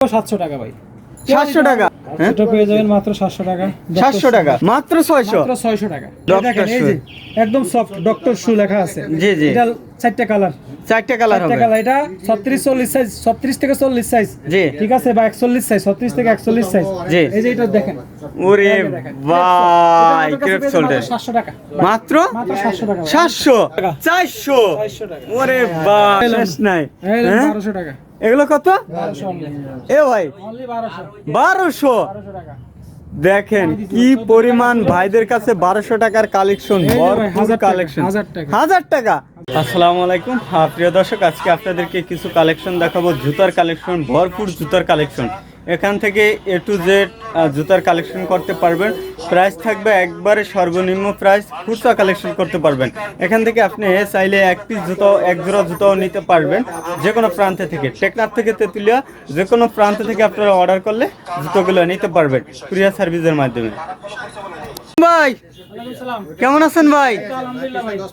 সাতশো টাকা ভাই। সাতশো টাকা? হ্যাঁ? এটা পেয়ে যাবেন মাত্র সাতশো টাকা। সাতশো টাকা? মাত্র ছয়শো? ছয়শো টাকা। দেখেন এই যে একদম সফট ডক্টর শু লেখা আছে। জি, জি। এটা চারটা কালার চারটে কালার হবে। কালার এটা ছত্রিশ চল্লিশ সাইজ ছত্রিশ থেকে চল্লিশ সাইজ জি। ঠিক আছে? বা একচল্লিশ সাইজ ছত্রিশ থেকে একচল্লিশ সাইজ জি। এই যে এটা দেখেন। ওরে। ভাই ক্রেপ শোল্ডার মাত্র সাতশো টাকা। মাত্র? মাত্র সাতশো টাকা ভাই। সাতশো? টাকা। চারশো? চারশো টাকা। ওরে ভাই শেষ নাই। এই যে হ্যাঁ? বারোশো টাকা। এগুলো কত? এ ভাই বারোশো। দেখেন কি পরিমাণ ভাইদের কাছে বারোশো টাকার কালেকশন কালেকশন হাজার টাকা। আসসালামু আলাইকুম। প্রিয় দর্শক আজকে আপনাদেরকে কিছু কালেকশন দেখাবো। জুতার কালেকশন ভরপুর জুতার কালেকশন এখান থেকে এ টু জেড জুতার কালেকশন করতে পারবেন। প্রাইস থাকবে একবারে সর্বনিম্ন প্রাইস খুচরা কালেকশন করতে পারবেন। এখান থেকে আপনি চাইলে এক পিস জুতো, এক জোড়া জুতাও নিতে পারবেন যে কোনো প্রান্তে থেকে। টেকনার থেকে তেঁতুলিয়া যে কোনো প্রান্ত থেকে আপনারা অর্ডার করলে জুতোগুলো নিতে পারবেন কুরিয়ার সার্ভিসের মাধ্যমে। সালাম। কেমন আছেন ভাই?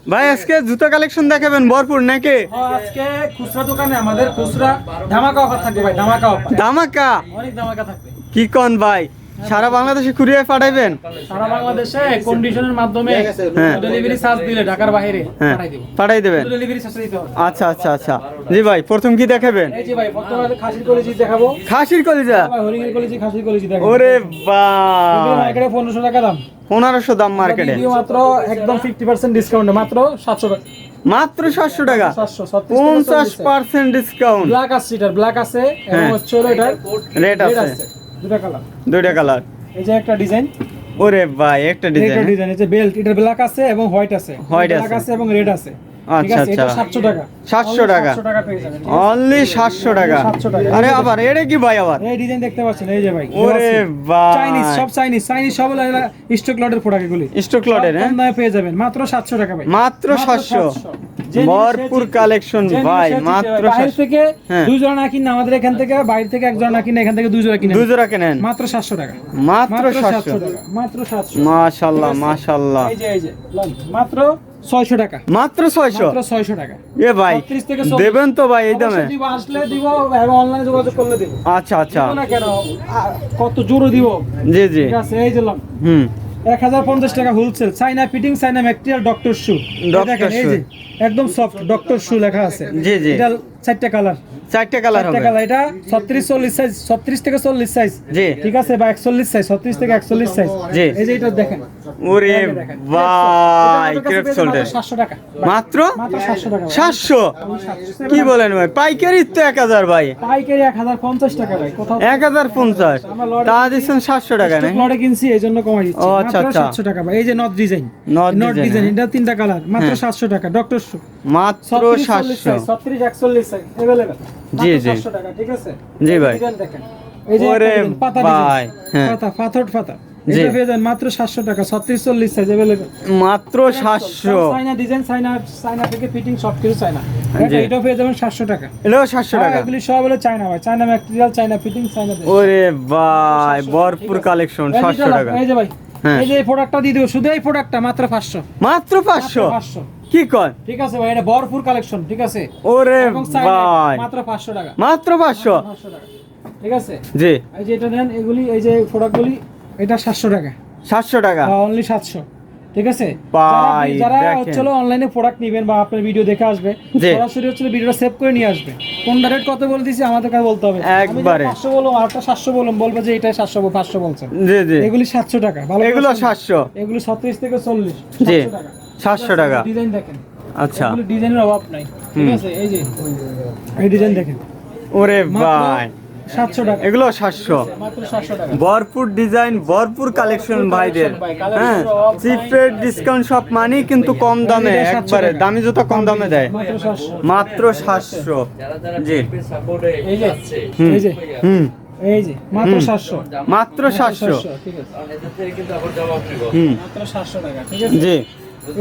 ভাই। আজকে জুতো কালেকশন দেখাবেন ভরপুর নাকি? হ্যাঁ, আজকে খুচরা দোকানে আমাদের খুচরা ধামাকা অফার থাকবে ভাই ধামাকা ধামাকা? অনেক ধামাকা থাকবে। কি কন ভাই? সারা বাংলাদেশে কুরিয়ার পাঠাইবেন? সারা বাংলাদেশে কন্ডিশনের মাধ্যমে হ্যাঁ। ডেলিভারি চার্জ দিলে ঢাকার বাইরে হ্যাঁ। পাঠাই দিব। পাঠাই দেবেন। ডেলিভারি চার্জ দিতে হবে। আচ্ছা আচ্ছা আচ্ছা। জি ভাই প্রথম কি দেখাবেন? এই যে ভাই বর্তমানে খাসির কলেজি দেখাবো। খাসির কলিজা? ভাই হরিণের কলেজি খাসির কলেজি দেখাবো। ওরে ভাই মার্কেটে পনেরোশো টাকা দাম। পনেরোশো দাম মার্কেটে। মাত্র একদম ফিফটি পার্সেন্ট ডিসকাউন্ট মাত্র সাতশো টাকা। মাত্র সাতশো টাকা? সাতশো পঞ্চাশ পার্সেন্ট ডিসকাউন্ট ব্ল্যাক আছে ব্ল্যাক আছে এবং হ্যাঁ। হচ্ছে এটার রেট আছে। দুটা কালার। দুইটা কালার। এই যে একটা ডিজাইন। ওরে ভাই একটা একটা ডিজাইন ডিজাইন এই যে বেল্ট এটার ব্ল্যাক আছে এবং হোয়াইট আছে। White ব্ল্যাক আছে। আছে এবং রেড আছে। আচ্ছা, আচ্ছা। 700 টাকা। 700 টাকা। 700 টাকা পেয়ে যাবেন অনলি সাতশো টাকা। 700 টাকা। আরে আবার এটা কি ভাই আবার? এই ডিজাইন দেখতে পাচ্ছেন এই যে ভাই। ওরে ভাই। চাইনিজ সব চাইনিজ চাইনিজ সব হলো স্টক লটের প্রোডাক্ট এগুলি। স্টক লটের হ্যাঁ? দামে পেয়ে যাবেন মাত্র 700 টাকা ভাই। মাত্র সাতশো। 700 যে জিনিস ভরপুর কালেকশন ভাই মাত্র বাইরে থেকে হ্যাঁ। দুই জোড়া না কিনে আমাদের এখান থেকে বাইরে থেকে এক জোড়া না কিনে এখান থেকে দুই জোড়া কিনে দুই জোড়া কেনেন মাত্র 700 টাকা। মাত্র সাতশো। টাকা। মাত্র 700 মাশাল্লাহ ঠিক আছে? মাশাল্লাহ এই যে এই যে মাত্র 600 টাকা। মাত্র ছয়শো? মাত্র 600 টাকা। এ ভাই 36 থেকে 40 দেবেন তো ভাই এই দামে। দিব, আসলে দিব অনলাইনে যোগাযোগ করলে দিব। আচ্ছা আচ্ছা। না কেন? কত জোরও দিব। জি জি। ঠিক আছে এই হুম। এক হাজার পঞ্চাশ টাকা wholesale China fitting China material doctor shoe. দেখেন এই যে একদম সফট ডক্টর শু লেখা আছে জি, জি। এটা চারটা কালার চারটা কালার হবে কালার এটা ছত্রিশ চল্লিশ সাইজ ছত্রিশ থেকে চল্লিশ সাইজ জি। ঠিক আছে বা একচল্লিশ সাইজ ছত্রিশ থেকে একচল্লিশ সাইজ জি। এই যে এটা দেখেন ওরে। ভাই ক্রেপ পেয়ে শোল্ডার মাত্র 700 টাকা। মাত্র? মাত্র সাতশো টাকা ভাই। সাতশো? 700 কি বলেন ভাই? পাইকারি তো এক হাজার ভাই। পাইকারি এক হাজার পঞ্চাশ টাকা ভাই। এক হাজার পঞ্চাশ। তা দিচ্ছেন সাতশো টাকা না লটে কিনছি এই জন্য কমাই দিচ্ছি। আচ্ছা, আচ্ছা। সাতশো টাকা ভাই। এই যে নট ডিজাইন নট ডিজাইন। এটা তিনটা কালার মাত্র হ্যাঁ। সাতশো টাকা ডক্টর শু মাত্র সাতশো। ছত্রিশ একচল্লিশ জি, জি। ঠিক আছে? জি, ভাই। ডিজাইন এই যে ওরে পাতা ভাই, হ্যাঁ। পাতা পাথর পাতা। এটা পেয়ে যান মাত্র সাতশো টাকা ছত্রিশ চল্লিশ সাইজ অ্যাভেলেবেল মাত্র সাতশো। চাইনা ডিজাইন চাইনা চাইনা থেকে ফিটিং সব কিছু চাইনা জি। পেয়ে যাবেন সাতশো টাকা। এটাও সাতশো হ্যাঁ, টাকা। এগুলি সব হলো চাইনা ভাই। চাইনা ম্যাটেরিয়াল চাইনা ফিটিং চাইনা ওরে ভাই ভরপুর কালেকশন এই যে সাতশো চলো, টাকা। এই যে ভাই হ্যাঁ। এই যে প্রোডাক্টটা দিয়ে দেবো শুধু এই প্রোডাক্টটা মাত্র পাঁচশো। মাত্র পাঁচশো? পাঁচশো। কি কয়? ঠিক আছে ভাই এটা ভরপুর কালেকশন ঠিক আছে? ওরে ভাই। মাত্র পাঁচশো টাকা। মাত্র পাঁচশো? পাঁচশো টাকা। ঠিক আছে? জি। এই যে এটা নেন এগুলি এই যে প্রোডাক্টগুলি এটা সাতশো টাকা। সাতশো টাকা? অনলি সাতশো। ঠিক আছে? যারা- অনলাইনে প্রোডাক্ট নেবেন বা আপনার ভিডিও দেখে আসবে সরাসরি হচ্ছে ভিডিওটা সেভ করে নিয়ে আসবে। কোনটা রেট কত বলে দিছি আমাদের কাছে বলতে হবে। একবারে। বলবে যে এটা বলছেন জি জি। এগুলি সাতশো টাকা ভালো এগুলো শুনুন। সাতশো। এগুলি ছত্রিশ থেকে চল্লিশ জি। সাতশো টাকা। ডিজাইন দেখেন। আচ্ছা। এগুলি ডিজাইনের অভাব নাই। ঠিক আছে এই যে এই ডিজাইন দেখেন। ওরে ভাই সাতশো টাকা। এগুলো সাতশো। ভরপুর ডিজাইন ভরপুর কালেকশন ভাইদের। ভাই, হ্যাঁ ডিসকাউন্ট সব মানেই কিন্তু কম দামে একবারে দামি জুতো কম দামে দেয়। মাত্র সাতশো। মাত্র সাতশো। জি। এই হুম এই যে। হুম। এই যে মাত্র সাতশো। মাত্র সাতশো। ঠিক আছে। হুম। মাত্র সাতশো টাকা ঠিক আছে? জি।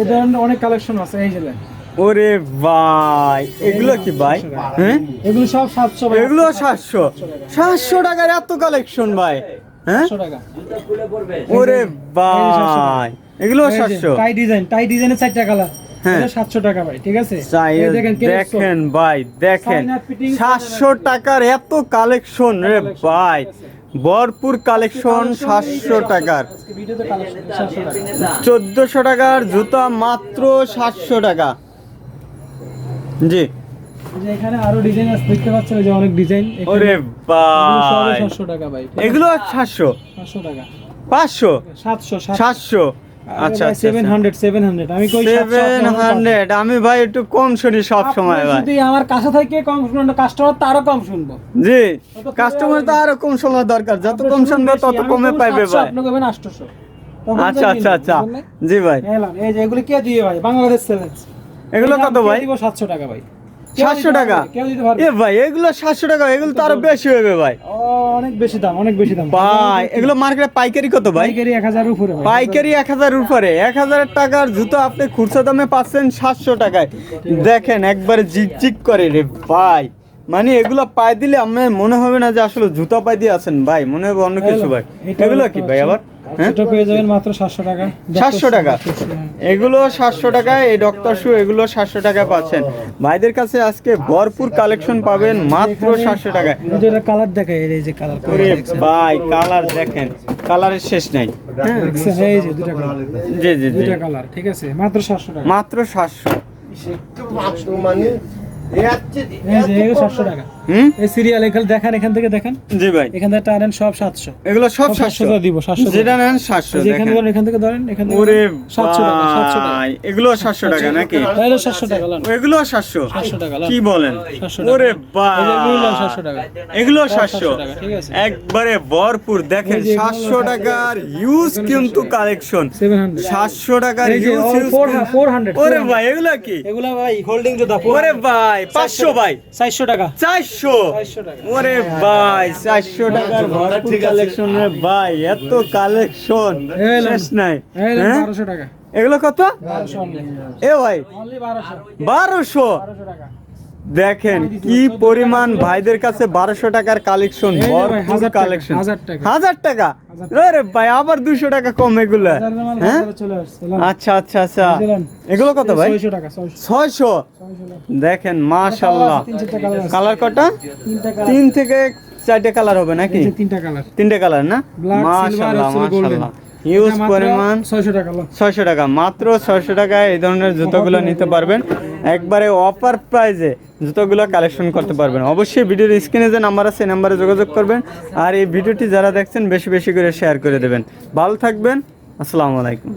এই ধরনের অনেক কালেকশন আছে এই যে দেন। ওরে ভাই এগুলো কি ভাই? হ্যাঁ? এগুলো সব সাতশো এগুলো সাতশো। সাতশো টাকার এত কালেকশন ভাই। হ্যাঁ? সাতশো ওরে ভাই এগুলো সাতশো। টাই ডিজাইন টাই ডিজাইনের চারটা কালার হ্যাঁ। 700 টাকা ভাই ঠিক আছে? চাই- এই দেখেন। দেখেন ভাই দেখেন। সাতশো টাকার এত কালেকশন রে ভাই। ভরপুর কালেকশন সাতশো টাকার। আজকে ভিডিওতে কালেকশন 700 টাকা। চোদ্দশো টাকার জুতা মাত্র সাতশো টাকা। জি। যে এখানে আরও ডিজাইন আছে দেখতে পাচ্ছেন যে অনেক ডিজাইন ওরে ভাই। 700 টাকা ভাই। এগুলো সাতশো? 500 টাকা। পাঁচশো? 700 সাতশো। আচ্ছা আচ্ছা 700 700 আমি কই 700 আমি ভাই একটু কম শুনি সব সময় ভাই। যদি আমার কাছে থেকে কম শুনব কাস্টমার তারও কম শুনব। জি। কাস্টমার তো আরও কম শোনা দরকার। যত কম শুনবে তত কমে পাইবে ভাই। আপনি কবেন 800 আচ্ছা আচ্ছা আচ্ছা। জি ভাই। এই যে এগুলি কে দিয়ে ভাই? বাংলাদেশ এগুলো কত ভাই? দিব 700 টাকা ভাই। সাতশো টাকা? কেউ দিতে পারবে। এ ভাই এগুলো সাতশো টাকা এগুলো তো আরও বেশি হবে ভাই। অনেক বেশি দাম অনেক বেশি দাম। ভাই এগুলো মার্কেটে পাইকারি কত ভাই? পাইকারি 1000 উপরে ভাই। পাইকারি এক হাজার উপরে। এক হাজার টাকার জুতো আপনি খুচরা দামে পাচ্ছেন সাতশো টাকায়। দেখেন একবারে জিকজিক করে রে ভাই। মানে এগুলো পাই দিলে আমার মনে হবে না যে আসলে জুতো পাই দিয়ে আছেন ভাই। মনে হবে অন্য কিছু ভাই। এগুলো কি ভাই আবার? হ্যাঁ? ছোট পেয়ে যাবেন মাত্র সাতশো টাকা। এগুলো সাতশো টাকায় এই ডক্টর শু এগুলো সাতশো টাকায় পাচ্ছেন। ভাইদের কাছে আজকে ভরপুর কালেকশন পাবেন মাত্র সাতশো কালার এই যে কালার ভাই কালার দেখেন। কালারের শেষ নাই। হ্যাঁ এই যে দুটো কালার জি জি জি। কালার ঠিক আছে? মাত্র 700 মাত্র সাতশো। এই যে এই 700 টাকা। হুম? এই সিরিয়াল এখানে দেখেন এখান থেকে দেখেন। জি ভাই। এখান থেকে টানেন সব 700 এগুলো সব সব সাতশো 700 দিব 700 যেটা নেন সাতশো এই যে এখান দেখেন। ধরেন এখান থেকে ধরেন এখান থেকে ওরে 700 টাকা 700 টাকা। এগুলো সাতশো টাকা নাকি? তাহলে 700 টাকা লান এগুলো সাতশো। 700 টাকা লান কি বলেন? ওরে এগুলো 700 টাকা। এগুলো 700 টাকা, ঠিক আছে। একবারে ভরপুর। দেখেন এই যে এগুলো সাতশো টাকার ইউজ কিন্তু কালেকশন 700 সাতশো টাকার ইউজ 400 400 ওরে ভাই এগুলো কি? এগুলা ভাই হোল্ডিং জুতা ওরে ভাই পাঁচশো ভাই। 400 টাকা। চারশো 400 টাকা ওরে ভাই চারশো টাকার ভরপুর কালেকশন রে ভাই এত কালেকশন শেষ নাই। হ্যাঁ? এগুলো কত? এ ভাই বারোশো? বারোশো টাকা। দেখেন কি পরিমাণ ভাইদের কাছে বারোশো টাকার কালেকশন ভরপুর কালেকশন হাজার টাকা। আরে ভাই আবার দুশো টাকা কম এগুলো। হ্যাঁ? আসছে লান। আচ্ছা আচ্ছা আচ্ছা। এগুলো কত ভাই? 600 টাকা 600 ছয়শো? দেখেন মাশাল্লাহ কালার কটা? তিন থেকে চারটে কালার হবে নাকি? তিনটা কালার। তিনটে কালার না? মাশাল্লাহ মাশাল্লাহ হিউজ পরিমাণ। 600 টাকা। ছয়শো টাকা। মাত্র ছয়শো টাকায় এই ধরনের জুতোগুলো নিতে পারবেন। একবারে অফার প্রাইজে জুতোগুলো কালেকশন করতে পারবেন। অবশ্যই ভিডিওর স্ক্রিনে যে নাম্বার আছে নাম্বারে যোগাযোগ করবেন। আর এই ভিডিওটি যারা দেখছেন, বেশি বেশি করে শেয়ার করে দেবেন। ভালো থাকবেন। আসসালামু আলাইকুম।